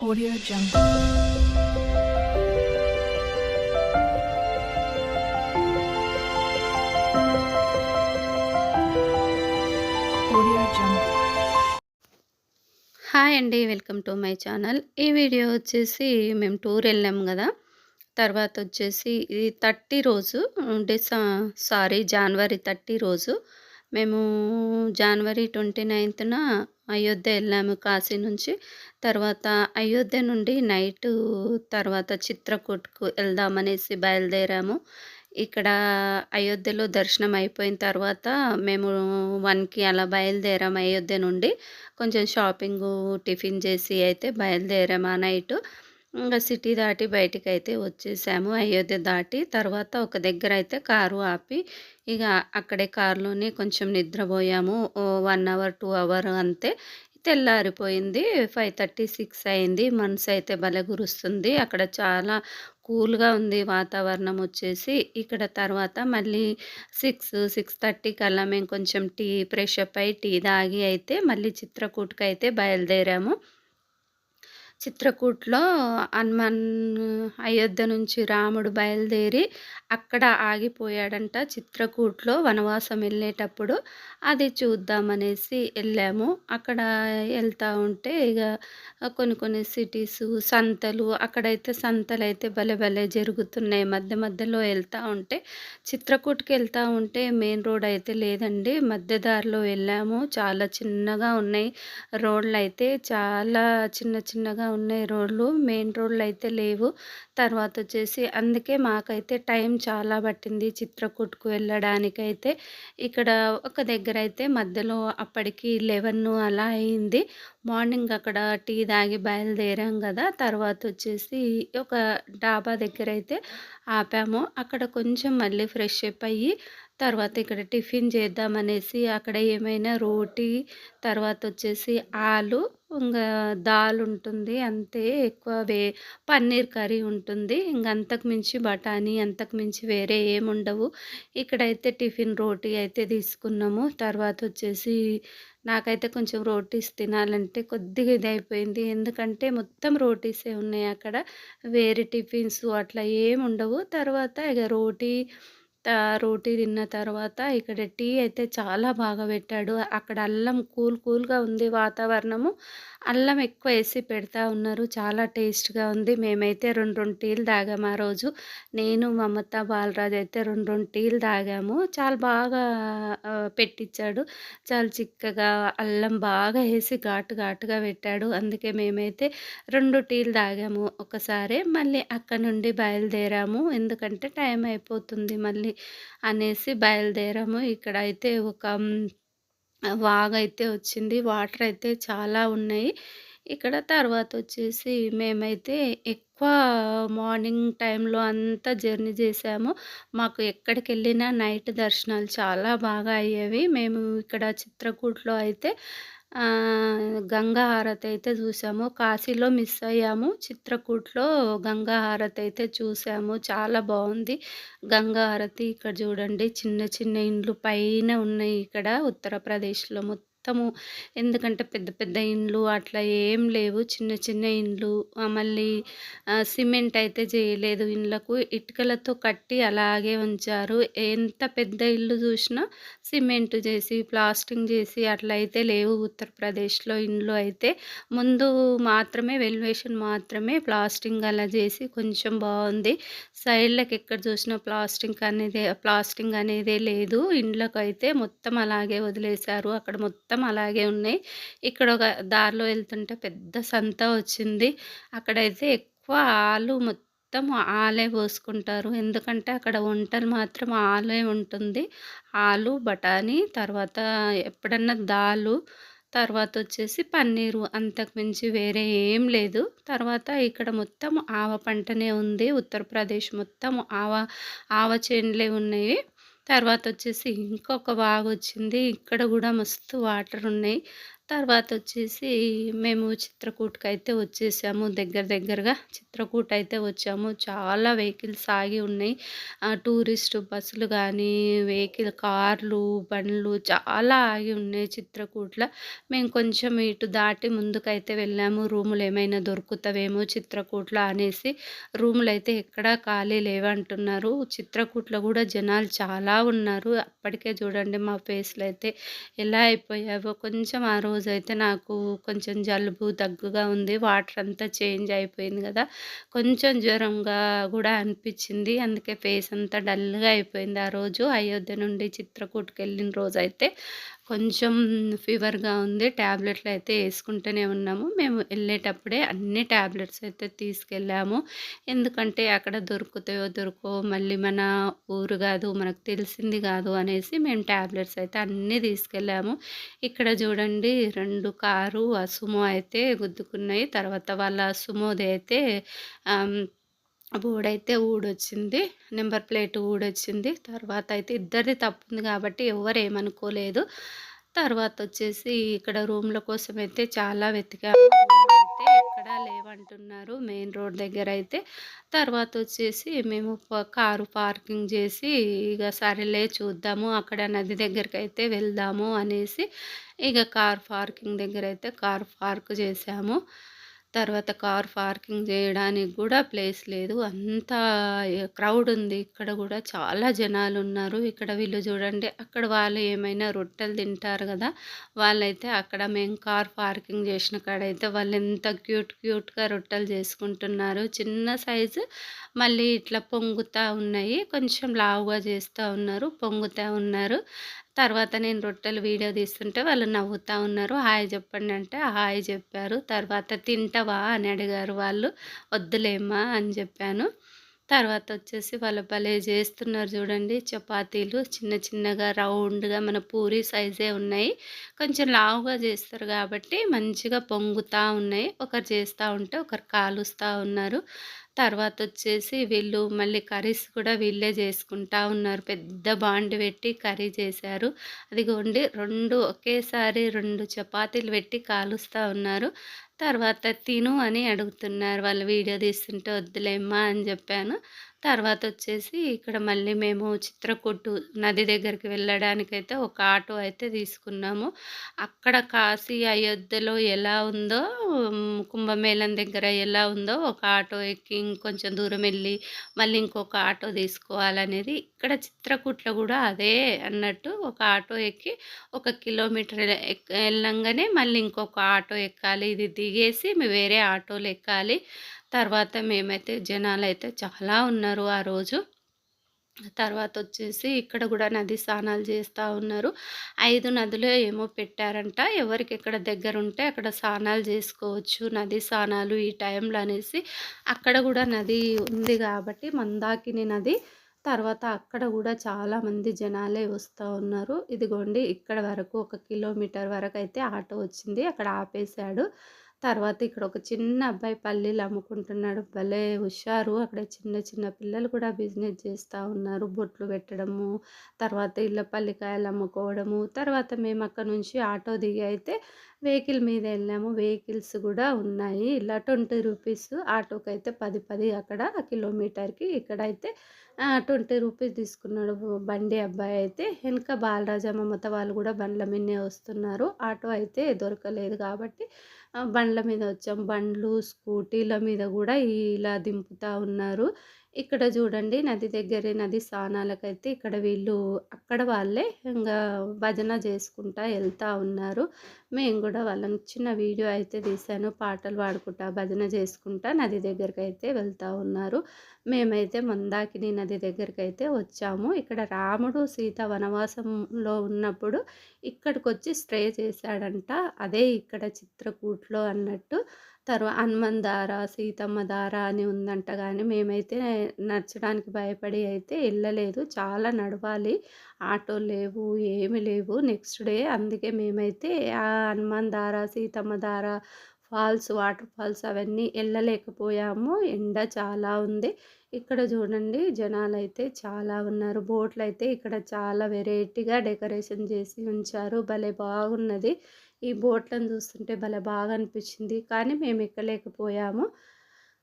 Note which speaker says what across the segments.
Speaker 1: Audio Jungle.
Speaker 2: Hi అండి welcome to my channel ఈ video వచ్చేసి మేము టూర్ వెళ్ళాము కదా. తర్వాత వచ్చేసి ఇది థర్టీ రోజు డిసా సారీ జనవరి థర్టీ రోజు మేము జనవరి ట్వంటీ నైన్త్న అయోధ్య వెళ్ళాము కాశీ నుంచి. తర్వాత అయోధ్య నుండి నైట్ తర్వాత చిత్రకూట్కు వెళ్దామనేసి బయలుదేరాము. ఇక్కడ అయోధ్యలో దర్శనం అయిపోయిన తర్వాత మేము వన్కి అలా బయలుదేరాము అయోధ్య నుండి. కొంచెం షాపింగు టిఫిన్ చేసి అయితే బయలుదేరాము ఆ నైట్. ఇంకా సిటీ దాటి బయటికి అయితే వచ్చేసాము. అయోధ్య దాటి తర్వాత ఒక దగ్గర అయితే కారు ఆపి ఇక అక్కడే కారులోనే కొంచెం నిద్రపోయాము. వన్ అవర్ టూ అవర్ అంతే. తెల్లారిపోయింది. ఫైవ్ థర్టీ సిక్స్ అయింది. మనసు అయితే భలే గురుస్తుంది. అక్కడ చాలా కూల్గా ఉంది వాతావరణం వచ్చేసి. ఇక్కడ తర్వాత మళ్ళీ సిక్స్ సిక్స్ థర్టీ కల్లా మేము కొంచెం టీ ఫ్రెష్ అప్ అయి టీ తాగి అయితే మళ్ళీ చిత్రకూట్కి అయితే బయలుదేరాము. చిత్రకూట్లో హనుమాన్ అయోధ్య నుంచి రాముడు బయలుదేరి అక్కడ ఆగిపోయాడంట చిత్రకూట్లో వనవాసం వెళ్ళేటప్పుడు. అది చూద్దామనేసి వెళ్ళాము. అక్కడ వెళ్తూ ఉంటే ఇక కొన్ని కొన్ని సిటీస్ సంతలు అక్కడైతే సంతలు అయితే భలే భలే జరుగుతున్నాయి. మధ్య మధ్యలో వెళ్తూ ఉంటే చిత్రకూట్కి వెళ్తూ ఉంటే మెయిన్ రోడ్ అయితే లేదండి. మధ్య దారిలో వెళ్ళాము. చాలా చిన్నగా ఉన్నాయి రోడ్లు అయితే చాలా చిన్న చిన్నగా ఉన్నాయి రోడ్లు. మెయిన్ రోడ్లు అయితే లేవు. తర్వాత వచ్చేసి అందుకే మాకైతే టైం చాలా పట్టింది చిత్రకూట్కు వెళ్ళడానికైతే. ఇక్కడ ఒక దగ్గర అయితే మధ్యలో అప్పటికి లెవెన్ అలా అయింది. మార్నింగ్ అక్కడ టీ తాగి బయలుదేరాం కదా. తర్వాత వచ్చేసి ఒక డాబా దగ్గర అయితే ఆపాము. అక్కడ కొంచెం మళ్ళీ ఫ్రెష్ అప్ అయ్యి తర్వాత ఇక్కడ టిఫిన్ చేద్దామనేసి అక్కడ ఏమైనా రోటీ తర్వాత వచ్చేసి ఆలు ఇంకా దాల్ ఉంటుంది అంతే ఎక్కువ వే పన్నీర్ కర్రీ ఉంటుంది. ఇంక అంతకు మించి బఠానీ అంతకు మించి వేరే ఏముండవు. ఇక్కడైతే టిఫిన్ రోటీ అయితే తీసుకున్నాము. తర్వాత వచ్చేసి నాకైతే కొంచెం రోటీస్ తినాలంటే కొద్దిగా ఇది అయిపోయింది ఎందుకంటే మొత్తం రోటీసే ఉన్నాయి అక్కడ. వేరే టిఫిన్స్ అట్లా ఏమి ఉండవు తర్వాత ఇక రోటీ రోటీ తిన్న తర్వాత ఇక్కడ టీ అయితే చాలా బాగా పెట్టాడు. అక్కడ అల్లం కూల్ కూల్గా ఉంది వాతావరణము. అల్లం ఎక్కువ వేసి పెడతా ఉన్నారు. చాలా టేస్ట్గా ఉంది. మేమైతే రెండు రెండు టీలు తాగాము ఆ రోజు. నేను మమత బాలరాజు అయితే రెండు రెండు టీలు తాగాము. చాలా బాగా పెట్టించాడు చాలా చిక్కగా అల్లం బాగా వేసి ఘాటు ఘాటుగా పెట్టాడు. అందుకే మేమైతే రెండు టీలు తాగాము ఒకసారి. మళ్ళీ అక్కడ నుండి బయలుదేరాము. ఎందుకంటే టైం అయిపోతుంది. మళ్ళీ అనేసి బయలుదేరాము. ఇక్కడ అయితే ఒక అయితే వచ్చింది. వాటర్ అయితే చాలా ఉన్నాయి. ఇక్కడ తర్వాత వచ్చేసి మేమైతే ఎక్కువ మార్నింగ్ టైంలో అంతా జర్నీ చేసాము. మాకు ఎక్కడికి వెళ్ళినా నైట్ దర్శనాలు చాలా బాగా అయ్యేవి. మేము ఇక్కడ చిత్రకూట్లో అయితే గంగా హారతి అయితే చూసాము. కాశీలో మిస్ అయ్యాము. చిత్రకూట్లో గంగా హారతి అయితే చూసాము. చాలా బాగుంది. గంగా హారతి ఇక్కడ చూడండి. చిన్న చిన్న ఇండ్లు పైన ఉన్నాయి ఇక్కడ ఉత్తరప్రదేశ్లో మొత్తం. మొత్తము. ఎందుకంటే పెద్ద పెద్ద ఇండ్లు అట్లా ఏం లేవు. చిన్న చిన్న ఇండ్లు మళ్ళీ సిమెంట్ అయితే చేయలేదు. ఇండ్లకు ఇటుకలతో కట్టి అలాగే ఉంచారు. ఎంత పెద్ద ఇల్లు చూసినా సిమెంట్ చేసి ప్లాస్టింగ్ చేసి అట్లా అయితే లేవు ఉత్తరప్రదేశ్లో ఇండ్లు అయితే. ముందు మాత్రమే వెల్వేషన్ మాత్రమే ప్లాస్టింగ్ అలా చేసి కొంచెం బాగుంది. సైడ్లకు ఎక్కడ చూసినా ప్లాస్టింగ్ అనేది ప్లాస్టింగ్ అనేదే లేదు. ఇండ్లకు అయితే మొత్తం అలాగే వదిలేశారు. అక్కడ మొత్తం మొత్తం అలాగే ఉన్నాయి. ఇక్కడ ఒక దారిలో వెళ్తుంటే పెద్ద సంత వచ్చింది. అక్కడైతే ఎక్కువ ఆలు మొత్తం ఆలే పోసుకుంటారు. ఎందుకంటే అక్కడ వంటలు మాత్రం ఆలే ఉంటుంది. ఆలు బఠానీ తర్వాత ఎప్పుడన్నా దాలు తర్వాత వచ్చేసి పన్నీరు అంతకు మించి వేరే ఏం లేదు. తర్వాత ఇక్కడ మొత్తం ఆవ పంటనే ఉంది. ఉత్తరప్రదేశ్ మొత్తం ఆవ ఆవ చేనులే ఉన్నాయి. తర్వాత వచ్చేసి ఇంకొక వాగు వచ్చింది ఇక్కడ కూడా మస్తు వాటర్ ఉన్నాయి తర్వాత వచ్చేసి మేము చిత్రకూట్‌కైతే వచ్చేసాము. దగ్గర దగ్గరగా చిత్రకూట అయితే వచ్చాము. చాలా వెహికల్స్ ఆగి ఉన్నాయి. టూరిస్ట్ బస్సులు కానీ వెహికల్ కార్లు, బండ్లు చాలా ఆగి ఉన్నాయి చిత్రకూట్‌ల. మేము కొంచెం ఇటు దాటి ముందుకైతే వెళ్ళాము. రూములు ఏమైనా దొరుకుతావేమో చిత్రకూట్‌లో అనేసి. రూములు అయితే ఎక్కడా ఖాళీ లేవంటున్నారు. చిత్రకూట్‌లో కూడా జనాలు చాలా ఉన్నారు. అప్పటికే చూడండి మా ఫేస్లు అయితే ఎలా అయిపోయావో. కొంచెం ఆ రోజు అయితే నాకు కొంచెం జలుబు, దగ్గుగా ఉంది. వాటర్ అంతా చేంజ్ అయిపోయింది కదా కొంచెం జ్వరంగా కూడా అనిపించింది అందుకే ఫేస్ అంతా డల్‌గా అయిపోయింది ఆ రోజు. అయోధ్య నుండి చిత్రకూట్‌కెళ్ళిన రోజైతే కొంచెం ఫీవర్‌గా ఉంది. టాబ్లెట్లయితే వేసుకుంటూనే ఉన్నాము. మేము వెళ్ళేటప్పుడే అన్ని ట్యాబ్లెట్స్ అయితే తీసుకెళ్ళాము. ఎందుకంటే అక్కడ దొరుకుతాయో, దొరుకో మళ్ళీ మన ఊరు కాదు మనకు తెలిసింది కాదు అనేసి మేము ట్యాబ్లెట్స్ అయితే అన్నీ తీసుకెళ్ళాము. ఇక్కడ చూడండి రెండు కారు, ఆ సుమో అయితే గుద్దుకున్నాయి. తర్వాత వాళ్ళ సుమోది అయితే ఊడైతే ఊడొచ్చింది. Number plate ఊడొచ్చింది. తర్వాత అయితే ఇద్దరిది తప్పుంది కాబట్టి ఎవ్వరు ఏమనుకోలేదు తర్వాత వచ్చేసి ఇక్కడ రూమ్‌ల కోసమైతే చాలా వెతికాము. అయితే ఎక్కడా లేవంటున్నారు మెయిన్ రోడ్ దగ్గర అయితే తర్వాత వచ్చేసి మేము కారు పార్కింగ్ చేసి ఇక సరేలే చూద్దాము అక్కడ నది దగ్గరికైతే వెళ్దాము అనేసి ఇక కార్ పార్కింగ్ దగ్గర అయితే కార్ పార్క్ చేసాము తర్వాత కార్ పార్కింగ్ చేయడానికి కూడా ప్లేస్ లేదు. అంతా క్రౌడ్ ఉంది. ఇక్కడ కూడా చాలా జనాలు ఉన్నారు ఇక్కడ వీళ్ళు చూడండి అక్కడ వాళ్ళు ఏమైనా రొట్టెలు తింటారు కదా వాళ్ళైతే అక్కడ మేము కార్ పార్కింగ్ చేసిన కాడైతే ఎంత క్యూట్ క్యూట్‌గా రొట్టెలు చేసుకుంటున్నారు చిన్న సైజు మళ్ళీ ఇట్లా పొంగుతా ఉన్నాయి. కొంచెం లావుగా చేస్తూ ఉన్నారు. పొంగుతా ఉన్నారు. తర్వాత నేను రొట్టెలు వీడియో తీస్తుంటే వాళ్ళు నవ్వుతూ ఉన్నారు. హాయ్ చెప్పండి అంటే హాయ్ చెప్పారు తర్వాత తింటావా అని అడిగారు వాళ్ళు. వద్దులేమ్మా అని చెప్పాను తర్వాత వచ్చేసి వాళ్ళు భలే చేస్తున్నారు చూడండి చపాతీలు చిన్న చిన్నగా రౌండ్‌గా మన పూరి సైజే ఉన్నాయి. కొంచెం లావుగా చేస్తారు కాబట్టి మంచిగా పొంగుతా ఉన్నాయి. ఒకరు చేస్తూ ఉంటే ఒకరు కాలుస్తూ ఉన్నారు. తర్వాత వచ్చేసి వీళ్ళు మళ్ళీ కర్రీస్ కూడా వీళ్ళే చేసుకుంటా ఉన్నారు. పెద్ద బాండ్ పెట్టి కర్రీ చేశారు. అదిగోండి రెండు ఒకేసారి రెండు చపాతీలు పెట్టి కాలుస్తూ ఉన్నారు. తర్వాత తిను అని అడుగుతున్నారు. వాళ్ళు వీడియో తీస్తుంటే వద్దులేమ్మా అని చెప్పాను తర్వాత వచ్చేసి ఇక్కడ మళ్ళీ మేము చిత్రకూటు నది దగ్గరికి వెళ్ళడానికైతే ఒక ఆటో అయితే తీసుకున్నాము. అక్కడ కాశీ, అయోధ్యలో ఎలా ఉందో కుంభమేళం దగ్గర ఎలా ఉందో ఒక ఆటో ఎక్కి ఇంకొంచెం దూరం వెళ్ళి మళ్ళీ ఇంకొక ఆటో తీసుకోవాలనేది ఇక్కడ చిత్రకూట్‌లో కూడా అదే అన్నట్టు ఒక ఆటో ఎక్కి ఒక కిలోమీటర్ వెళ్ళంగానే మళ్ళీ ఇంకొక ఆటో ఎక్కాలి. ఇది దిగేసి వేరే ఆటోలు ఎక్కాలి. తర్వాత మేమైతే జనాలు అయితే చాలా ఉన్నారు ఆ రోజు. తర్వాత వచ్చేసి ఇక్కడ కూడా నది స్నానాలు చేస్తూ ఉన్నారు. ఐదు నదులే ఏమో పెట్టారంట. ఎవరికి ఇక్కడ దగ్గర ఉంటే అక్కడ స్నానాలు చేసుకోవచ్చు నది స్నానాలు ఈ టైంలో అనేసి అక్కడ కూడా నది ఉంది కాబట్టి మందాకిని నది. తర్వాత అక్కడ కూడా చాలామంది జనాలే వస్తూ ఉన్నారు. ఇదిగోండి ఇక్కడ వరకు ఒక కిలోమీటర్ వరకు అయితే ఆటో వచ్చింది. అక్కడ ఆపేశాడు. తర్వాత ఇక్కడ ఒక చిన్న అబ్బాయి పల్లీలు అమ్ముకుంటున్నాడు. భలే హుషారు. అక్కడ చిన్న చిన్న పిల్లలు కూడా బిజినెస్ చేస్తూ ఉన్నారు. బొట్లు పెట్టడము, తర్వాత ఇళ్ళ పల్లికాయలు అమ్ముకోవడము. తర్వాత మేము అక్కడ నుంచి ఆటో దిగి అయితే వెహికల్ మీద వెళ్ళాము వెహికల్స్ కూడా ఉన్నాయి. ఇలా 20 రూపీస్ ఆటోకి అయితే పది పది అక్కడ కిలోమీటర్‌కి. ఇక్కడైతే ఆహ్, 20 రూపీస్ తీసుకున్నాడు బండి అబ్బాయి అయితే. వెనుక బాలరాజా మమత వాళ్ళు కూడా బండ్ల మీదనే వస్తున్నారు. ఆటో అయితే దొరకలేదు కాబట్టి బండ్ల మీద వచ్చాం. బండ్లు, స్కూటీల మీద కూడా ఇలా దింపుతా ఉన్నారు. ఇక్కడ చూడండి నది దగ్గరే నది స్థానాలకైతే ఇక్కడ వీళ్ళు అక్కడ వాళ్ళే ఇంకా భజన చేసుకుంటా వెళ్తూ ఉన్నారు. మేము కూడా వాళ్ళని చిన్న వీడియో అయితే తీశాను. పాటలు పాడుకుంటా, భజన చేసుకుంటా నది దగ్గరికైతే వెళ్తా ఉన్నారు. మేమైతే మందాకిని నది దగ్గరికైతే వచ్చాము. ఇక్కడ రాముడు, సీత వనవాసంలో ఉన్నప్పుడు ఇక్కడికి వచ్చి స్టే చేశాడంట. అదే ఇక్కడ చిత్రకూట్‌లో అన్నట్టు. తర్వాత హనుమాన్ దార, సీతమ్మ దార అని ఉందంట కానీ మేమైతే నడచడానికి భయపడి అయితే వెళ్ళలేదు చాలా నడవాలి. ఆటో లేవు, ఏమి లేవు. నెక్స్ట్ డే అందుకే మేమైతే ఆ హనుమాన్ దార, సీతమ్మ దార, ఫాల్స్, వాటర్ ఫాల్స్ అవన్నీ వెళ్ళలేకపోయాము ఎండ చాలా ఉంది. ఇక్కడ చూడండి జనాలు అయితే చాలా ఉన్నారు. బోట్‌లయితే ఇక్కడ చాలా వెరైటీగా డెకరేషన్ చేసి ఉంచారు. భలే బాగున్నది. ఈ బోట్‌లను చూస్తుంటే భలే బాగా అనిపించింది. కానీ మేము ఎక్కలేకపోయాము.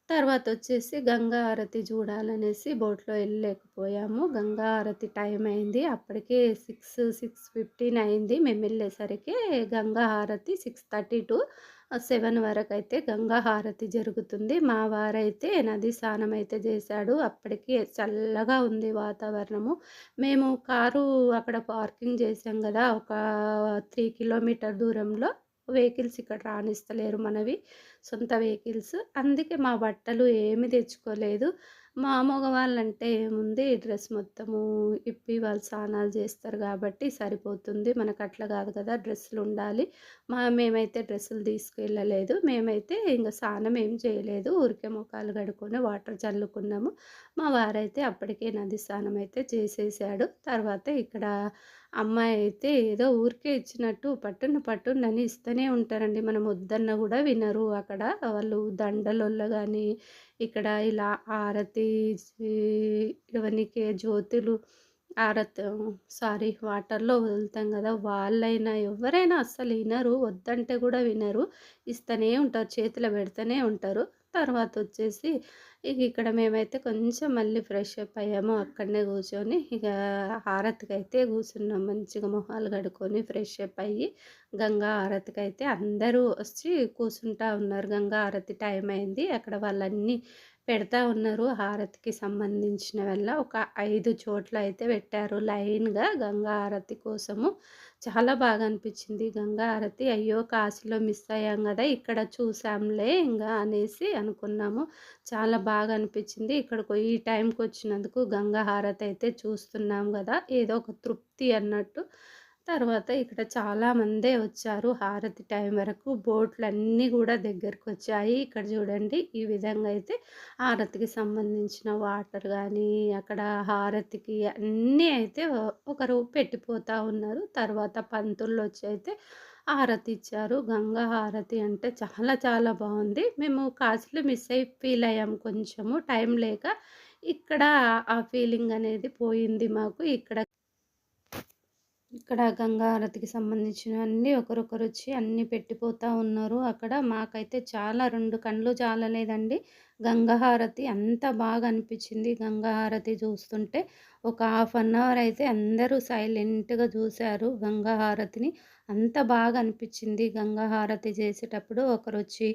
Speaker 2: తర్వాత వచ్చేసి గంగా హారతి చూడాలనేసి బోట్‌లో వెళ్ళలేకపోయాము గంగా హారతి టైం అయింది. అప్పటికే 6, 6:15 అయింది. మేము వెళ్ళేసరికి గంగా హారతి 6:30 టు సెవెన్ వరకు అయితే గంగా హారతి జరుగుతుంది. మా వారైతే నది స్నానం అయితే చేశాడు. అప్పటికి చల్లగా ఉంది వాతావరణము. మేము కారు అక్కడ పార్కింగ్ చేసాం కదా ఒక త్రీ కిలోమీటర్ దూరంలో వెహికల్స్ ఇక్కడ రాణిస్తలేరు మనవి సొంత వెహికల్స్. అందుకే మా బట్టలు ఏమి తెచ్చుకోలేదు. మా మగవాళ్ళంటే ఏముంది డ్రెస్ మొత్తము ఇప్పి వాళ్ళు స్నానాలు చేస్తారు కాబట్టి సరిపోతుంది. మనకట్లా కాదు కదా! డ్రెస్సులు ఉండాలి మా మేమైతే డ్రెస్సులు తీసుకెళ్ళలేదు. మేమైతే ఇంకా స్నానం ఏం చేయలేదు. ఊరికే మొఖాలు కడుక్కొని వాటర్ చల్లుకున్నాము. మా వారైతే అప్పటికే నది స్నానం అయితే చేసేసాడు. తర్వాత ఇక్కడ అమ్మాయి అయితే ఏదో ఊరికే ఇచ్చినట్టు పట్టున పట్టునని ఇస్తూనే ఉంటారండి. మనం వద్దన్న కూడా వినరు అక్కడ. వాళ్ళు దండలొల్ల కానీ ఇక్కడ ఇలా ఆరతి ఇవన్నీకే జ్యోతులు ఆరతి సారీ వాటర్‌లో వదులుతాం కదా వాళ్ళైనా ఎవరైనా అస్సలు వినరు వద్దంటే కూడా వినరు. ఇస్తూనే ఉంటారు. చేతిలో పెడుతూనే ఉంటారు. తర్వాత వచ్చేసి ఇక ఇక్కడ మేమైతే కొంచెం మళ్ళీ ఫ్రెష్ అప్ అయ్యాము. అక్కడనే కూర్చొని ఇక హారతికి అయితే కూర్చున్నాం. మంచిగా మొహాలు కడుక్కొని ఫ్రెష్ అప్ అయ్యి గంగా హారతికైతే అందరూ వచ్చి కూర్చుంటా ఉన్నారు. గంగా హారతి టైం అయింది. అక్కడ వాళ్ళన్నీ పెడతా ఉన్నారు. హారతికి సంబంధించిన వల్ల ఒక ఐదు చోట్ల అయితే పెట్టారు లైన్‌గా గంగా హారతి కోసము. చాలా బాగా అనిపించింది గంగా హారతి. అయ్యో! కాశీలో మిస్ అయ్యాం కదా ఇక్కడ చూసాంలే ఇంకా అనేసి అనుకున్నాము. చాలా బాగా అనిపించింది. ఇక్కడికి ఈ టైంకొచ్చినందుకు గంగా హారతి అయితే చూస్తున్నాం కదా ఏదో ఒక తృప్తి అన్నట్టు. తర్వాత ఇక్కడ చాలామందే వచ్చారు హారతి టైం వరకు. బోట్‌లన్నీ గూడా దగ్గరకొచ్చాయి. ఇక్కడ చూడండి ఈ విధంగా అయితే హారతికి సంబంధించిన వాటర్ కానీ అక్కడ హారతికి అన్నీ అయితే ఒకరు పెట్టిపోతూ ఉన్నారు. తర్వాత పంతుల్లొచ్చి అయితే హారతి ఇచ్చారు. గంగా హారతి అంటే చాలా చాలా బాగుంది మేము కాసులు మిస్ అయ్యి ఫీల్ అయ్యాం కొంచెము టైం లేక. ఇక్కడ ఆ ఫీలింగ్ అనేది పోయింది మాకు. ఇక్కడ ఇక్కడ గంగా హారతికి సంబంధించినవన్నీ ఒకరొకరొచ్చి అన్నీ పెట్టిపోతూ ఉన్నారు. అక్కడ మాకైతే చాలా రెండు కండ్లు చాలలేదండి. గంగాహారతి అంత బాగా అనిపించింది. గంగాహారతి చూస్తుంటే ఒక హాఫ్ అన్ అవర్ అయితే అందరూ సైలెంట్‌గా చూశారు గంగాహారతిని అంత బాగా అనిపించింది. గంగాహారతి చేసేటప్పుడు ఒకరు వచ్చి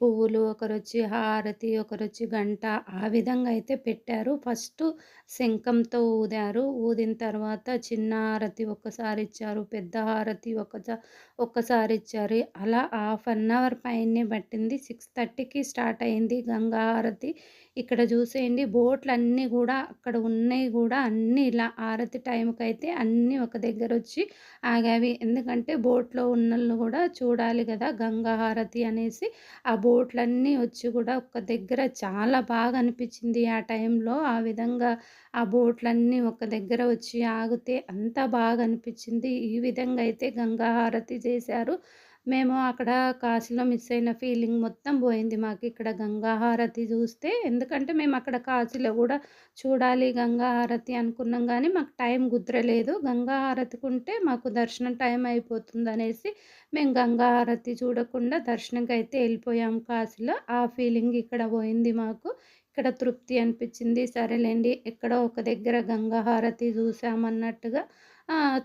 Speaker 2: పువ్వులు, ఒకరొచ్చి హారతి, ఒకరొచ్చి గంట ఆ విధంగా అయితే పెట్టారు. ఫస్ట్ శంఖంతో ఊదారు. ఊదిన తర్వాత చిన్న హారతి ఒక్కసారి ఇచ్చారు. పెద్ద హారతి ఒకసా ఒక్కసారి ఇచ్చారు. అలా హాఫ్ అన్ అవర్ పైనే పట్టింది. 6:30కి స్టార్ట్ అయింది గంగా హారతి. ఇక్కడ చూసేయండి బోట్లు అన్నీ కూడా అక్కడ ఉన్నాయి కూడా అన్నీ ఇలా ఆరతి టైంకి అయితే అన్నీ ఒక దగ్గర వచ్చి ఆగావి. ఎందుకంటే బోట్‌లో ఉన్నళ్ళు కూడా చూడాలి కదా గంగా హారతి అనేసి ఆ బోట్‌లన్నీ వచ్చి కూడా ఒక దగ్గర చాలా బాగా అనిపించింది ఆ టైంలో. ఆ విధంగా ఆ బోట్‌లన్నీ ఒక దగ్గర వచ్చి ఆగితే అంత బాగా అనిపించింది. ఈ విధంగా అయితే గంగా హారతి చేశారు. మేము అక్కడ కాశీలో మిస్ అయిన ఫీలింగ్ మొత్తం పోయింది మాకు ఇక్కడ గంగాహారతి చూస్తే. ఎందుకంటే మేము అక్కడ కాశీలో కూడా చూడాలి గంగా హారతి అనుకున్నాం కానీ మాకు టైం కుదరలేదు. గంగా ఉంటే మాకు దర్శనం టైం అయిపోతుంది అనేసి మేము గంగా హారతి చూడకుండా దర్శనంకైతే వెళ్ళిపోయాం కాశీలో. ఆ ఫీలింగ్ ఇక్కడ పోయింది మాకు. ఇక్కడ తృప్తి అనిపించింది. సరేలేండి ఎక్కడో ఒక దగ్గర గంగాహారతి చూసామన్నట్టుగా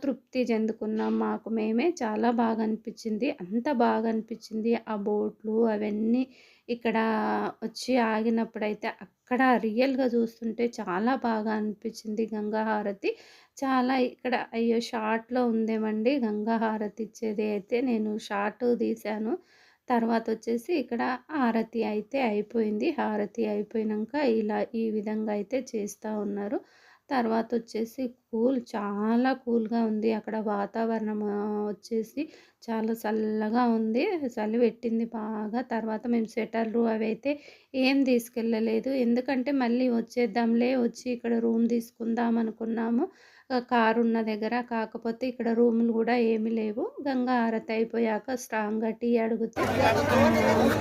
Speaker 2: తృప్తి చెందుకున్నాం మాకు మేమే. చాలా బాగా అనిపించింది. అంత బాగా అనిపించింది. ఆ బోట్‌లు అవన్నీ ఇక్కడ వచ్చి ఆగినప్పుడైతే అక్కడ రియల్‌గా చూస్తుంటే చాలా బాగా అనిపించింది గంగాహారతి చాలా ఇక్కడ అయ్యో! షార్ట్‌లో ఉందేమండి గంగా హారతి ఇచ్చేది అయితే నేను షార్ట్ తీశాను. తర్వాత వచ్చేసి ఇక్కడ హారతి అయితే అయిపోయింది. హారతి అయిపోయాక ఇలా ఈ విధంగా అయితే చేస్తూ ఉన్నారు. తర్వాత వచ్చేసి కూల్ చాలా కూల్‌గా ఉంది. అక్కడ వాతావరణం వచ్చేసి చాలా చల్లగా ఉంది. చలి పెట్టింది బాగా. తర్వాత మేము స్వెటర్లు అవైతే ఏం తీసుకెళ్ళలేదు. ఎందుకంటే మళ్ళీ వచ్చేద్దాంలే వచ్చి ఇక్కడ రూమ్ తీసుకుందాం అనుకున్నాము. కారు ఉన్న దగ్గర. కాకపోతే ఇక్కడ రూములు కూడా ఏమీ లేవు. గంగా హారతి అయిపోయాక స్ట్రాంగ్‌గా టీ అడిగితే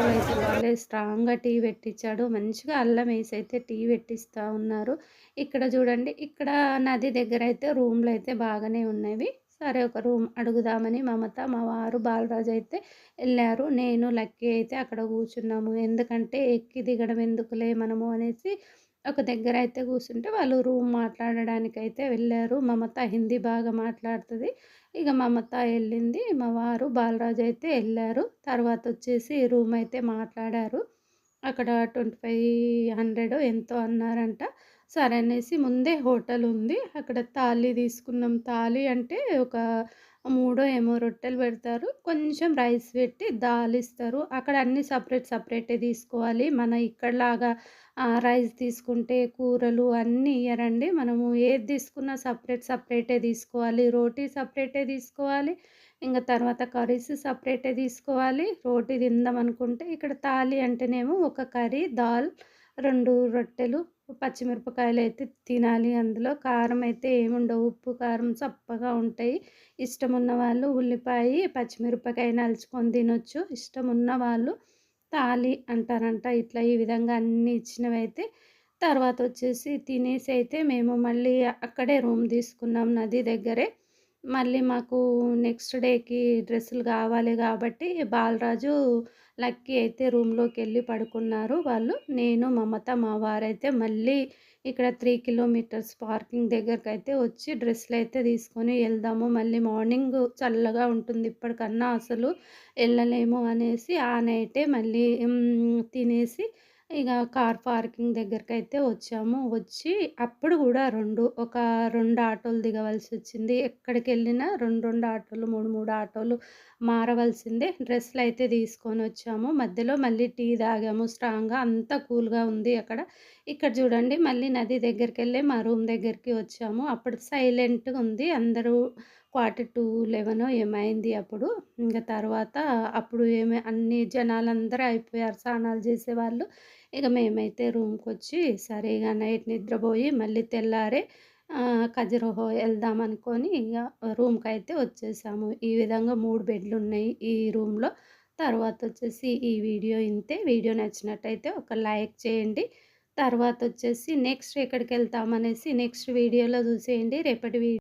Speaker 2: అయితే స్ట్రాంగ్‌గా టీ పెట్టించాడు మంచిగా అల్లం వేసి అయితే టీ పెట్టిస్తా ఉన్నారు. ఇక్కడ చూడండి ఇక్కడ నది దగ్గర అయితే రూమ్లు అయితే బాగానే ఉన్నవి. సరే ఒక రూమ్ అడుగుదామని మమత మా వారు బాలరాజు అయితే వెళ్ళారు నేను లక్కీ అయితే అక్కడ కూర్చున్నాము ఎందుకంటే ఎక్కి దిగడం ఎందుకులే మనము అనేసి ఒక దగ్గర అయితే కూర్చుంటే వాళ్ళు రూమ్ మాట్లాడడానికి అయితే వెళ్ళారు మమత హిందీ బాగా మాట్లాడుతుంది. ఇక మమత వెళ్ళింది. మా వారు బాలరాజు అయితే వెళ్ళారు. తర్వాత వచ్చేసి రూమ్ అయితే మాట్లాడారు. అక్కడ ట్వంటీ ఫైవ్ హండ్రెడ్ ఎంతో అన్నారంట. సరే అనేసి ముందే హోటల్ ఉంది. అక్కడ తాళి తీసుకున్నాం. తాళి అంటే ఒక మూడో ఏమో రొట్టెలు పెడతారు. కొంచెం రైస్ పెట్టి దాల్ ఇస్తారు అక్కడ అన్ని సపరేట్ సపరేటే తీసుకోవాలి. మన ఇక్కడలాగా రైస్ తీసుకుంటే కూరలు అన్నీ ఇయ్యరండి. మనము ఏది తీసుకున్నా సపరేట్ సపరేటే తీసుకోవాలి. రోటీ సపరేటే తీసుకోవాలి. ఇంకా తర్వాత కర్రీస్ సపరేటే తీసుకోవాలి. రోటీ తిందాం అనుకుంటే ఇక్కడ తాళి అంటేనేమో ఒక కర్రీ దాల్ రెండు రొట్టెలు పచ్చిమిరపకాయలు అయితే తినాలి. అందులో కారం అయితే ఏముండవు. ఉప్పు కారం చప్పగా ఉంటాయి. ఇష్టం ఉన్న వాళ్ళు ఉల్లిపాయ పచ్చిమిరపకాయ నలుచుకొని తినొచ్చు. ఇష్టం ఉన్న వాళ్ళు తాలి అంటారంట. ఇట్లా ఈ విధంగా అన్నీ ఇచ్చినవి అయితే తర్వాత వచ్చేసి తినేసి అయితే మేము మళ్ళీ అక్కడే రూమ్ తీసుకున్నాం నది దగ్గరే. మళ్ళీ మాకు నెక్స్ట్ డేకి డ్రెస్సులు కావాలి కాబట్టి బాలరాజు లక్కీ అయితే రూమ్లోకి వెళ్ళి పడుకున్నారు వాళ్ళు. నేను మమత మా వారైతే మళ్ళీ ఇక్కడ త్రీ కిలోమీటర్స్ పార్కింగ్ దగ్గరకు అయితే వచ్చి డ్రెస్సులు అయితే తీసుకొని వెళ్దాము. మళ్ళీ మార్నింగ్ చల్లగా ఉంటుంది ఇప్పటికన్నా అసలు వెళ్ళలేము అనేసి ఆ నైటే మళ్ళీ తినేసి ఇక కార్ పార్కింగ్ దగ్గరికి అయితే వచ్చాము. వచ్చి అప్పుడు కూడా రెండు ఒక రెండు ఆటోలు దిగవలసి వచ్చింది. ఎక్కడికి వెళ్ళినా రెండు రెండు ఆటోలు మూడు మూడు ఆటోలు మారవలసిందే. డ్రెస్సులు అయితే తీసుకొని వచ్చాము. మధ్యలో మళ్ళీ టీ తాగాము. స్ట్రాంగ్గా అంతా కూల్గా ఉంది అక్కడ. ఇక్కడ చూడండి మళ్ళీ నది దగ్గరికి వెళ్ళి మా రూమ్ దగ్గరికి వచ్చాము. అప్పుడు సైలెంట్గా ఉంది. అందరూ క్వార్టర్ టూ లెవెన్ ఏమైంది అప్పుడు. ఇంకా తర్వాత అప్పుడు ఏమై అన్ని జనాలందరూ అయిపోయారు. స్నానాలు చేసేవాళ్ళు. ఇక మేమైతే రూమ్కి వచ్చి సరే ఇక నైట్ నిద్రపోయి మళ్ళీ తెల్లారే ఖజురహో వెళ్దాం అనుకొని ఇక రూమ్కి అయితే వచ్చేసాము. ఈ విధంగా మూడు బెడ్లు ఉన్నాయి ఈ రూమ్లో. తర్వాత వచ్చేసి ఈ వీడియో ఇంతే. వీడియో నచ్చినట్టయితే ఒక లైక్ చేయండి. తర్వాత వచ్చేసి నెక్స్ట్ ఎక్కడికి వెళ్తామనేసి నెక్స్ట్ వీడియోలో చూసేయండి. రేపటి వీడియో